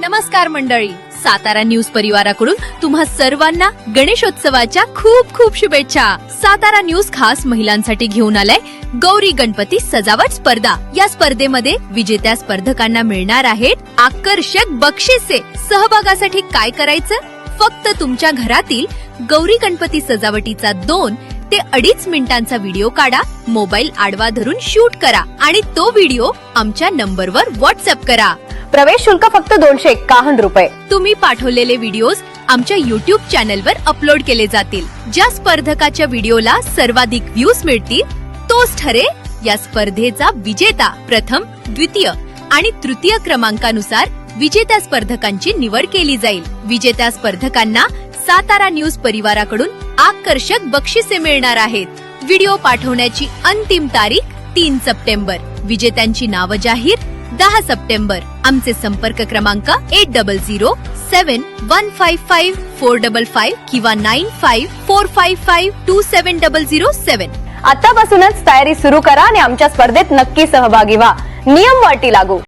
नमस्कार मंडळी. सातारा न्यूज परिवाराकडून तुम्हा सर्वांना गणेशोत्सवाच्या खूप खूप शुभेच्छा. सातारा न्यूज खास महिलांसाठी घेऊन आलाय. गौरी गणपती सजावट स्पर्धा. या स्पर्धेमध्ये विजेत्या स्पर्धकांना मिळणार आहेत आकर्षक बक्षिसे. सहभागासाठी काय करायचं? फक्त तुमच्या घरातील गौरी गणपती सजावटीचा दोन ते अडीच मिनिटांचा व्हिडिओ काढा मोबाईल आडवा धरून शूट करा आणि तो व्हिडिओ आमच्या नंबरवर व्हॉट्सअप करा. प्रवेश शुल्क फक्त दोनशे एक्कावन्न रुपये. तुम्ही पाठवलेले व्हिडिओज आमच्या युट्यूब चॅनलवर अपलोड केले जातील. ज्या स्पर्धकाच्या व्हिडिओला सर्वाधिक व्ह्यूज मिळतील तोच ठरेल. या स्पर्धेचा विजेता प्रथम द्वितीय आणि तृतीय क्रमांकानुसार विजेत्या स्पर्धकांची निवड केली जाईल. विजेत्या स्पर्धकांना सातारा न्यूज परिवाराकडून आकर्षक बक्षिसे मिळणार आहेत. व्हिडिओ पाठवण्याची अंतिम तारीख तीन सप्टेंबर. विजेत्यांची नावं जाहीर दहा सप्टेंबर. आमचे संपर्क क्रमांक eight double zero seven one five five four double five किंवा nine five four five five two seven double zero seven आतापासूनच तयारी सुरू करा आणि आमच्या स्पर्धेत नक्की सहभागी व्हा. नियम वाटी लागू.